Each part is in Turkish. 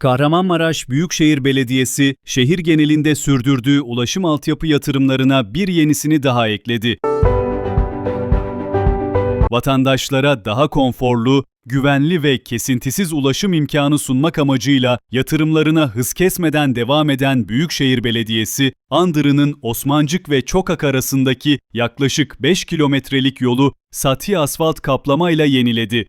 Kahramanmaraş Büyükşehir Belediyesi, şehir genelinde sürdürdüğü ulaşım altyapı yatırımlarına bir yenisini daha ekledi. Vatandaşlara daha konforlu, güvenli ve kesintisiz ulaşım imkanı sunmak amacıyla yatırımlarına hız kesmeden devam eden Büyükşehir Belediyesi, Andırı'nın Osmancık ve Çokak arasındaki yaklaşık 5 kilometrelik yolu sati asfalt kaplamayla yeniledi.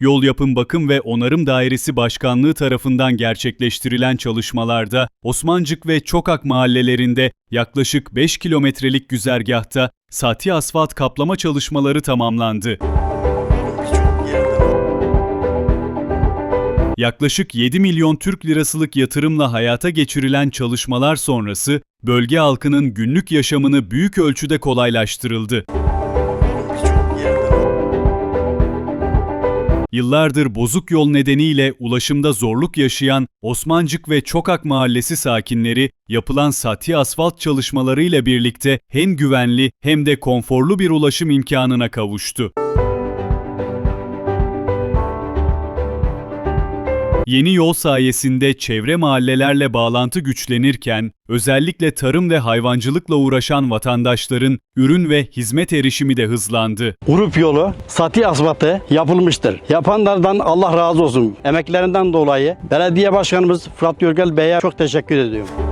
Yol Yapım Bakım ve Onarım Dairesi Başkanlığı tarafından gerçekleştirilen çalışmalarda Osmancık ve Çokak mahallelerinde yaklaşık 5 kilometrelik güzergahta sati asfalt kaplama çalışmaları tamamlandı. Yaklaşık 7 milyon Türk lirasılık yatırımla hayata geçirilen çalışmalar sonrası bölge halkının günlük yaşamını büyük ölçüde kolaylaştırıldı. Yıllardır bozuk yol nedeniyle ulaşımda zorluk yaşayan Osmancık ve Çokak Mahallesi sakinleri yapılan sati asfalt çalışmalarıyla birlikte hem güvenli hem de konforlu bir ulaşım imkanına kavuştu. Yeni yol sayesinde çevre mahallelerle bağlantı güçlenirken, özellikle tarım ve hayvancılıkla uğraşan vatandaşların ürün ve hizmet erişimi de hızlandı. Grup yolu sati asfaltı yapılmıştır. Yapanlardan Allah razı olsun. Emeklerinden dolayı belediye başkanımız Fırat Görgel Bey'e çok teşekkür ediyorum.